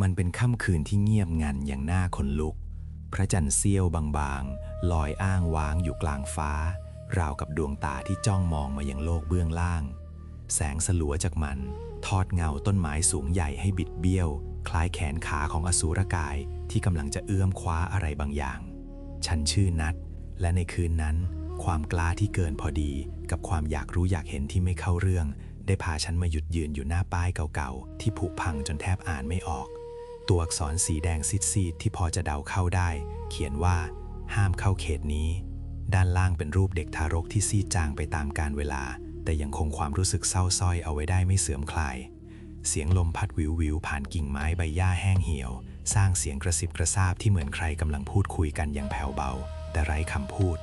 มันเป็นค่ำคืนที่เงียบงันอย่างน่าขนลุก พระจันทร์เสี้ยวบางๆ ลอยอ้างว้างอยู่กลางฟ้า ราวกับดวงตาที่จ้องมองมายังโลกเบื้องล่าง แสงสลัวจากมัน ทอดเงาต้นไม้สูงใหญ่ให้บิดเบี้ยว คล้ายแขนขาของอสูรกายที่กำลังจะเอื้อมคว้าอะไรบางอย่าง ฉันชื่อนัด และในคืนนั้น ความกล้าที่เกินพอดีกับความอยากรู้อยากเห็นที่ไม่เข้าเรื่อง ได้พาฉันมาหยุดยืนอยู่หน้าป้ายเก่าๆ ที่ผุพังจนแทบอ่านไม่ออก ตัวอักษรสีแดงซีดๆที่พอจะเดาเข้าได้ เขียนว่า ห้ามเข้าเขตนี้ ด้านล่างเป็นรูปเด็กทารกที่ซีดจางไปตามกาลเวลา แต่ยังคงความรู้สึกเศร้าส้อยเอาไว้ได้ไม่เสื่อมคลาย เสียงลมพัดวิววิวผ่านกิ่งไม้ใบหญ้าแห้งเหี่ยว สร้างเสียงกระซิบกระซาบที่เหมือนใครกำลังพูดคุยกันอย่างแผ่วเบา แต่ไร้คำพูด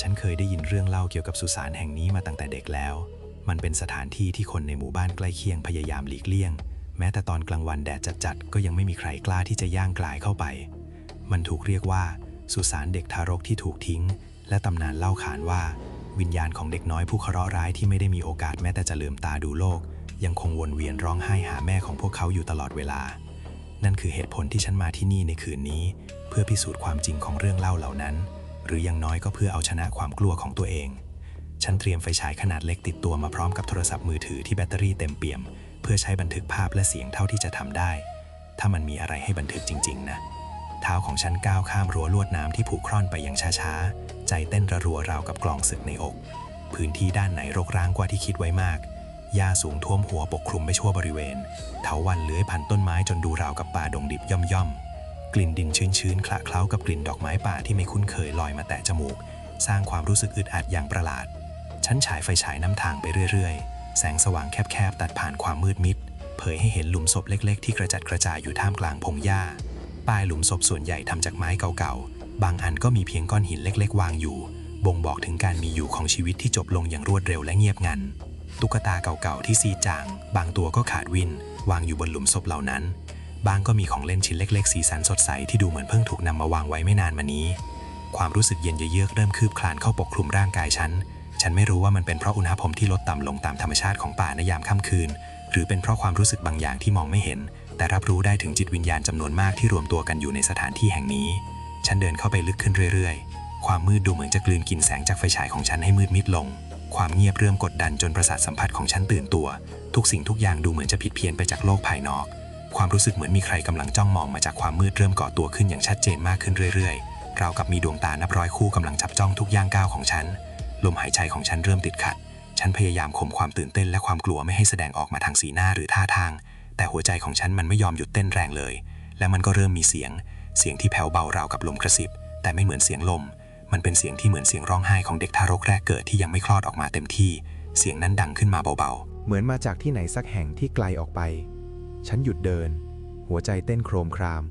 ฉันเคยได้ยินเรื่องเล่าเกี่ยวกับสุสานแห่งนี้มาตั้งแต่เด็กแล้ว มันเป็นสถานที่ที่คนในหมู่บ้านใกล้เคียงพยายามหลีกเลี่ยง แม้แต่ตอนกลางวันแดดจัดๆก็ยังไม่มีใครกล้าที่จะย่างกลายเข้าไป มันถูกเรียกว่า สุสานเด็กทารกที่ถูกทิ้ง และตำนานเล่าขานว่า วิญญาณของเด็กน้อยผู้เคราะห์ร้ายที่ไม่ได้มีโอกาสแม้แต่จะลืมตาดูโลก ยังคงวนเวียนร้องไห้หาแม่ของพวกเขาอยู่ตลอดเวลา นั่นคือเหตุผลที่ฉันมาที่นี่ในคืนนี้ เพื่อพิสูจน์ความจริงของเรื่องเล่าเหล่านั้น หรืออยังน้อยก็เพื่อเอาชนะความกลัวของตัวเอง ฉันเตรียมไฟฉายขนาดเล็กติดตัวมาพร้อมกับโทรศัพท์มือถือที่แบตเตอรี่เต็มเปี่ยม เพื่อใช้บันทึกภาพและเสียงเท่าที่จะทำได้ ถ้ามันมีอะไรให้บันทึกจริง ๆ นะ เท้าของฉันก้าวข้ามรั้วลวดน้ำที่ผูกคร่อนไปอย่างช้าๆ ใจเต้นระรัวราวกับกล่องศึกในอก พื้นที่ด้านไหนรกร้างกว่าที่คิดไว้มาก หญ้าสูงท่วมหัวปกคลุมไปทั่วบริเวณ เถาวัลย์เลื้อยพันต้นไม้จนดูราวกับป่าดงดิบย่อมๆ กลิ่นดินชื้นๆ คละเคล้ากับกลิ่นดอกไม้ป่าที่ไม่คุ้นเคยลอยมาแตะจมูก สร้างความรู้สึกอึดอัดอย่างประหลาด ฉันฉายไฟฉายน้ำทางไปเรื่อยๆ แสงสว่างแคบๆ ตัดผ่านความมืดมิด เผยให้เห็นหลุมศพเล็ก ๆ ที่กระจัดกระจายอยู่ท่ามกลางพงหญ้าป้ายหลุมศพส่วนใหญ่ทำจากไม้เก่าๆ บางอันก็มีเพียงก้อนหินเล็ก ๆ วางอยู่ บ่งบอกถึงการมีอยู่ของชีวิตที่จบลงอย่างรวดเร็วและเงียบงัน ตุ๊กตาเก่าๆ ที่ซีจาง บางตัวก็ขาดวิน วางอยู่บนหลุมศพเหล่านั้น บางก็มีของเล่นชิ้นเล็ก ๆ สีสันสดใสที่ดูเหมือนเพิ่งถูกนำมาวางไว้ไม่นานมานี้ ความรู้สึกเย็นเยือกเริ่มคืบคลานเข้าปกคลุมร่างกายฉัน ฉันไม่รู้ว่ามันเป็นเพราะอุณหภูมิที่ลดต่ำลงตามธรรมชาติของป่าในยามค่ำคืน หรือเป็นเพราะความรู้สึกบางอย่างที่มองไม่เห็น แต่รับรู้ได้ถึงจิตวิญญาณจำนวนมากที่รวมตัวกันอยู่ในสถานที่แห่งนี้ ฉันเดินเข้าไปลึกขึ้นเรื่อยๆ ความมืดดูเหมือนจะกลืนกินแสงจากไฟฉายของฉันให้มืดมิดลง ความเงียบเริ่มกดดันจนประสาทสัมผัสของฉันตื่นตัว ทุกสิ่งทุกอย่างดูเหมือนจะผิดเพี้ยนไปจากโลกภายนอก ความรู้สึกเหมือนมีใครกำลังจ้องมองมาจากความมืดเริ่มก่อตัวขึ้นอย่างชัดเจนมากขึ้นเรื่อยๆราวกับมีดวงตานับร้อยคู่กำลังจับจ้องทุกย่างก้าวของฉัน ลมหายใจของฉันเริ่มติดขัด ฉันพยายามข่มความตื่นเต้นและความกลัวไม่ให้แสดงออกมาทางสีหน้าหรือท่าทาง แต่หัวใจของฉันมันไม่ยอมหยุดเต้นแรงเลย และมันก็เริ่มมีเสียง เสียงที่แผ่วเบาราวกับลมกระซิบ แต่ไม่เหมือนเสียงลม มันเป็นเสียงที่เหมือนเสียงร้องไห้ของเด็กทารกแรกเกิดที่ยังไม่คลอดออกมาเต็มที่ เสียงนั้นดังขึ้นมาเบาเหมือนมาจากที่ไหนสักแห่งที่ไกลออกไป ฉันหยุดเดิน หัวใจเต้นโครมคราม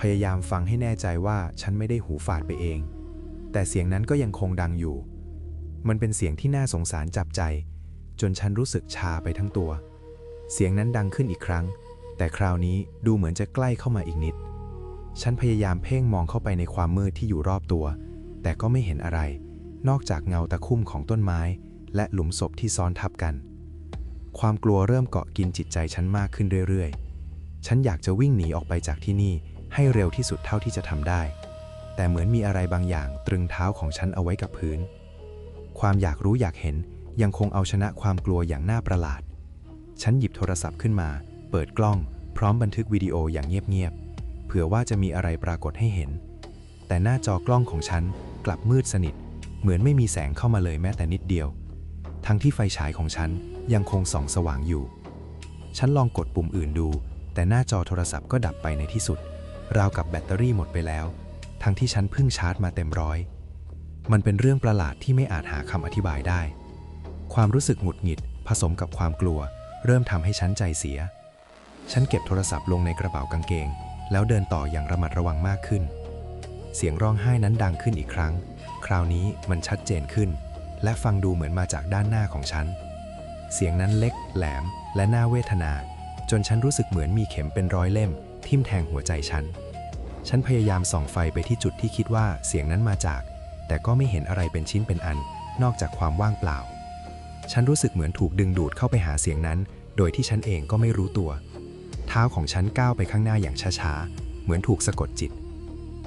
พยายามฟังให้แน่ใจว่าฉันไม่ได้หูฝาดไปเอง แต่เสียงนั้นก็ยังคงดังอยู่ มันเป็นเสียงที่น่าสงสารจับใจ จนฉันรู้สึกชาไปทั้งตัว เสียงนั้นดังขึ้นอีกครั้ง แต่คราวนี้ดูเหมือนจะใกล้เข้ามาอีกนิด ฉันพยายามเพ่งมองเข้าไปในความมืดที่อยู่รอบตัว แต่ก็ไม่เห็นอะไร นอกจากเงาตะคุ่มของต้นไม้ และหลุมศพที่ซ้อนทับกัน ความกลัวเริ่มเกาะกินจิตใจฉันมากขึ้นเรื่อยๆ ฉันอยากจะวิ่งหนีออกไปจากที่นี่ให้เร็วที่สุดเท่าที่จะทำได้ แต่เหมือนมีอะไรบางอย่างตรึงเท้าของฉันเอาไว้กับพื้น ความอยากรู้อยากเห็นยังคงเอาชนะความกลัวอย่างน่าประหลาด ฉันหยิบโทรศัพท์ขึ้นมา เปิดกล้อง พร้อมบันทึกวิดีโออย่างเงียบๆ เผื่อว่าจะมีอะไรปรากฏให้เห็น แต่หน้าจอกล้องของฉันกลับมืดสนิท เหมือนไม่มีแสงเข้ามาเลยแม้แต่นิดเดียว ทั้งที่ไฟฉายของฉันยังคงส่องสว่างอยู่ ฉันลองกดปุ่มอื่นดู แต่หน้าจอโทรศัพท์ก็ดับไปในที่สุด ราวกับแบตเตอรี่หมดไปแล้ว ทั้งที่ฉันเพิ่งชาร์จมาเต็มร้อย มันเป็นเรื่องประหลาดที่ไม่อาจหาคำอธิบายได้ ความรู้สึกหงุดหงิด ผสมกับความกลัว เริ่มทำให้ฉันใจเสีย ฉันเก็บโทรศัพท์ลงในกระเป๋ากางเกง แล้วเดินต่ออย่างระมัดระวังมากขึ้น เสียงร้องไห้นั้นดังขึ้นอีกครั้ง คราวนี้มันชัดเจนขึ้น และฟังดูเหมือนมาจากด้านหน้าของฉัน เสียงนั้นเล็ก แหลม และน่าเวทนา จนฉันรู้สึกเหมือนมีเข็มเป็นร้อยเล่ม ทิ่มแทงหัวใจฉัน ฉันพยายามส่องไฟไปที่จุดที่คิดว่าเสียงนั้นมาจาก แต่ก็ไม่เห็นอะไรเป็นชิ้นเป็นอัน นอกจากความว่างเปล่า ฉันรู้สึกเหมือนถูกดึงดูดเข้าไปหาเสียงนั้น โดยที่ฉันเองก็ไม่รู้ตัว เท้าของฉันก้าวไปข้างหน้าอย่างช้าๆ เหมือนถูกสะกดจิต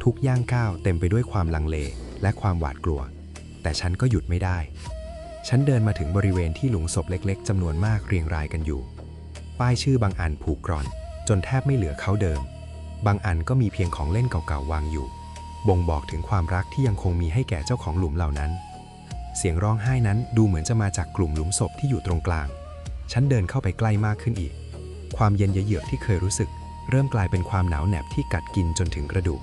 ทุกย่างก้าวเต็มไปด้วยความลังเลและความหวาดกลัว แต่ฉันก็หยุดไม่ได้ ฉันเดินมาถึงบริเวณที่หลุมศพเล็กๆจำนวนมากเรียงรายกันอยู่ ป้ายชื่อบางอันผูกกร่อน จนแทบไม่เหลือเขาเดิม บางอันก็มีเพียงของเล่นเก่าๆวางอยู่ บ่งบอกถึงความรักที่ยังคงมีให้แก่เจ้าของหลุมเหล่านั้น เสียงร้องไห้นั้นดูเหมือนจะมาจากกลุ่มหลุมศพที่อยู่ตรงกลาง ฉันเดินเข้าไปใกล้มากขึ้นอีก ความเย็นเยือกที่เคยรู้สึก เริ่มกลายเป็นความหนาวแหนบที่กัดกินจนถึงกระดูก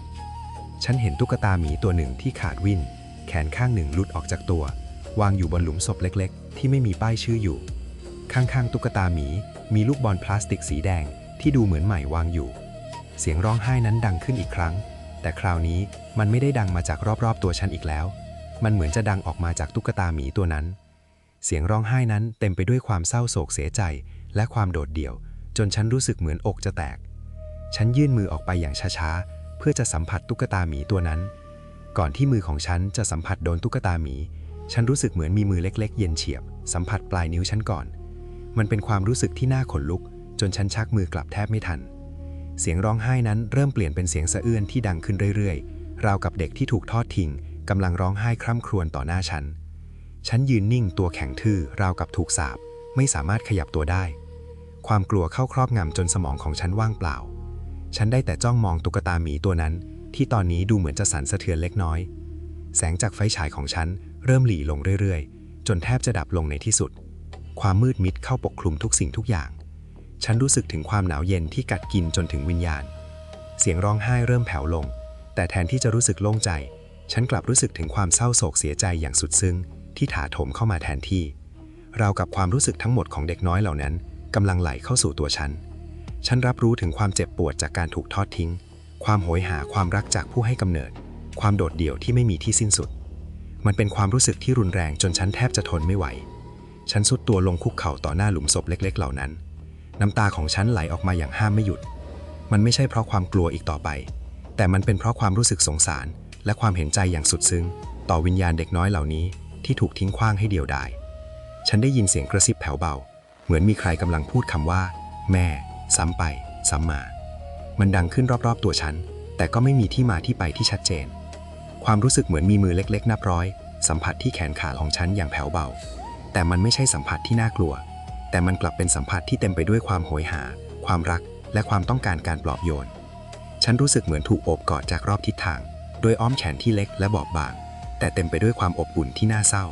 ฉันเห็นตุ๊กตาหมีตัวหนึ่งที่ขาดวิ่น แขนข้างหนึ่งหลุดออกจากตัว วางอยู่บนหลุมศพเล็ก ๆ ที่ไม่มีป้ายชื่ออยู่ ข้างๆตุ๊กตาหมี มีลูกบอลพลาสติกสีแดงที่ดูเหมือนใหม่วางอยู่ เสียงร้องไห้นั้นดังขึ้นอีกครั้ง แต่คราวนี้มันไม่ได้ดังมาจากรอบๆ ตัวฉันอีกแล้ว มันเหมือนจะดังออกมาจากตุ๊กตาหมีตัวนั้น เสียงร้องไห้นั้นเต็มไปด้วยความเศร้าโศกเสียใจ และความโดดเดี่ยว จนฉันรู้สึกเหมือนอกจะแตก ฉันยื่นมือออกไปอย่างช้าๆ เพื่อจะสัมผัสตุ๊กตาหมีตัวนั้น ก่อนที่มือของฉันจะสัมผัสโดนตุ๊กตาหมี ฉันรู้สึกเหมือนมีมือเล็ก ๆ เย็นเฉียบ สัมผัสปลายนิ้วฉันก่อน มันเป็นความรู้สึกที่น่าขนลุก จนฉันชักมือกลับแทบไม่ทัน เสียงร้องไห้นั้นเริ่มเปลี่ยนเป็นเสียงสะอื้นที่ดังขึ้นเรื่อยๆ ราวกับเด็กที่ถูกทอดทิ้งกำลังร้องไห้คร่ำครวญต่อหน้าฉัน ฉันยืนนิ่งตัวแข็งทื่อราวกับถูกสาปไม่สามารถขยับตัวได้ ความกลัวเข้าครอบงำจนสมองของฉันว่างเปล่า ฉันได้แต่จ้องมองตุ๊กตาหมีตัวนั้น ที่ตอนนี้ดูเหมือนจะสั่นสะเทือนเล็กน้อย แสงจากไฟฉายของฉันเริ่มหลีลงเรื่อยๆ จนแทบจะดับลงในที่สุด ความมืดมิดเข้าปกคลุมทุกสิ่งทุกอย่าง ฉันรู้สึกถึงความหนาวเย็นที่กัดกินจนถึงวิญญาณ เสียงร้องไห้เริ่มแผ่วลง แต่แทนที่จะรู้สึกโล่งใจ ฉันกลับรู้สึกถึงความเศร้าโศกเสียใจอย่างสุดซึ้ง ที่ถาโถมเข้ามาแทนที่ราวกับความรู้สึกทั้งหมดของเด็กน้อยเหล่านั้นกำลังไหลเข้าสู่ตัวฉัน ฉันรับรู้ถึงความเจ็บปวดจากการถูกทอดทิ้ง ความโหยหาความรักจากผู้ให้กำเนิด ความโดดเดี่ยวที่ไม่มีที่สิ้นสุด มันเป็นความรู้สึกที่รุนแรงจนฉันแทบจะทนไม่ไหว ฉันสุดตัวลงคุกเข่าต่อหน้าหลุมศพเล็ก ๆ เหล่านั้น น้ำตาของฉันไหลออกมาอย่างห้ามไม่หยุด มันไม่ใช่เพราะความกลัวอีกต่อไป แต่มันเป็นเพราะความรู้สึกสงสาร และความเห็นใจอย่างสุดซึ้ง ต่อวิญญาณเด็กน้อยเหล่านี้ที่ถูกทิ้งขว้างให้เดียวดาย ฉันได้ยินเสียงกระซิบแผ่วเบา เหมือนมีใครกำลังพูดคำว่า แม่ ซ้ำไป ซ้ำมา มันดังขึ้นรอบๆ ตัวฉัน แต่ก็ไม่มีที่มาที่ไปที่ชัดเจน ความรู้สึกเหมือนมีมือเล็กๆ นับร้อย สัมผัสที่แขนขาของฉันอย่างแผ่วเบา แต่มันไม่ใช่สัมผัสที่น่ากลัว แต่มันกลับเป็นสัมผัสที่เต็มไปด้วยความโหยหา ความรัก และความต้องการการปลอบโยน ฉันรู้สึกเหมือนถูกโอบกอดจากรอบทิศทาง โดยอ้อมแขนที่เล็กและบอบบาง แต่เต็มไปด้วยความอบอุ่นที่น่าเศร้า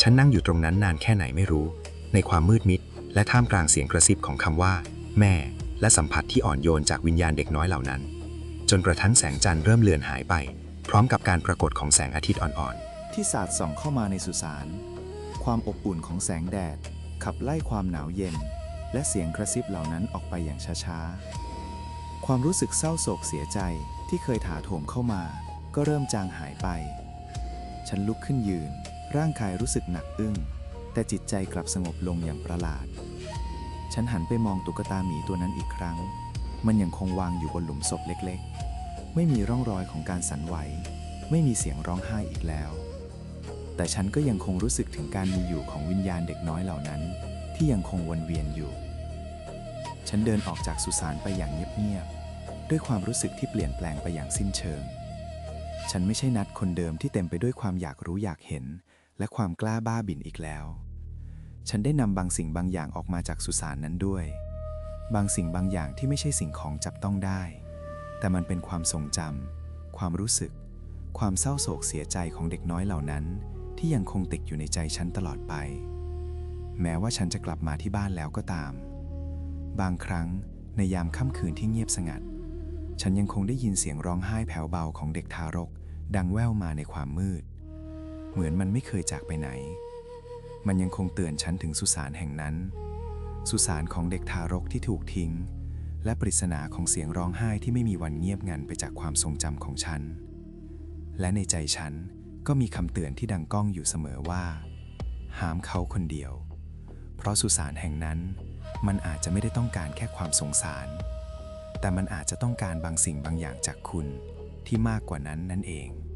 ฉันนั่งอยู่ตรงนั้นนานแค่ไหนไม่รู้ ในความมืดมิด และท่ามกลางเสียงกระซิบของคำว่า แม่ และสัมผัสที่อ่อนโยนจากวิญญาณเด็กน้อยเหล่านั้น จนกระทั่งแสงจันทร์เริ่มเลือนหายไป พร้อมกับการปรากฏของแสงอาทิตย์อ่อนๆ ที่สาดส่องเข้ามาในสุสาน ความอบอุ่นของแสงแดด ขับไล่ความหนาวเย็น และเสียงกระซิบเหล่านั้นออกไปอย่างช้าๆ ความรู้สึกเศร้าโศกเสียใจที่เคยถาโถมเข้ามา ก็เริ่มจางหายไป ฉันลุกขึ้นยืน ร่างกายรู้สึกหนักอึ้ง แต่จิตใจกลับสงบลงอย่างประหลาด ฉันหันไปมองตุ๊กตาหมีตัวนั้นอีกครั้ง มันยังคงวางอยู่บนหลุมศพเล็กๆ ไม่มีร่องรอยของการสั่นไหว ไม่มีเสียงร้องไห้อีกแล้ว แต่ฉันก็ยังคงรู้สึกถึงการมีอยู่ของวิญญาณเด็กน้อยเหล่านั้น ที่ยังคงวนเวียนอยู่ ฉันเดินออกจากสุสานไปอย่างเงียบๆด้วยความรู้สึกที่เปลี่ยนแปลงไปอย่างสิ้นเชิง ฉันไม่ใช่นัดคนเดิมที่เต็มไปด้วยความอยากรู้อยากเห็น และความกล้าบ้าบิ่นอีกแล้ว ฉันได้นำบางสิ่งบางอย่างออกมาจากสุสานนั้นด้วย บางสิ่งบางอย่างที่ไม่ใช่สิ่งของจับต้องได้ แต่มันเป็นความทรงจำความรู้สึก ความเศร้าโศกเสียใจของเด็กน้อยเหล่านั้น ที่ยังคงติดอยู่ในใจฉันตลอดไป แม้ว่าฉันจะกลับมาที่บ้านแล้วก็ตาม บางครั้งในยามค่ำคืนที่เงียบสงัด ฉันยังคงได้ยินเสียงร้องไห้แผ่วเบาของเด็กทารก ดังแว่วมาในความมืด เหมือนมันไม่เคยจากไปไหน มันยังคงเตือนฉันถึงสุสานแห่งนั้น สุสานของเด็กทารกที่ถูกทิ้ง และปริศนาของเสียงร้องไห้ที่ไม่มีวันเงียบงันไปจากความทรงจำของฉัน และในใจฉัน ก็มีคำเตือนที่ดังก้องอยู่เสมอว่าห้ามเขาคนเดียว เพราะสุสานแห่งนั้น มันอาจจะไม่ได้ต้องการแค่ความสงสาร แต่มันอาจจะต้องการบางสิ่งบางอย่างจากคุณที่มากกว่านั้นนั่นเอง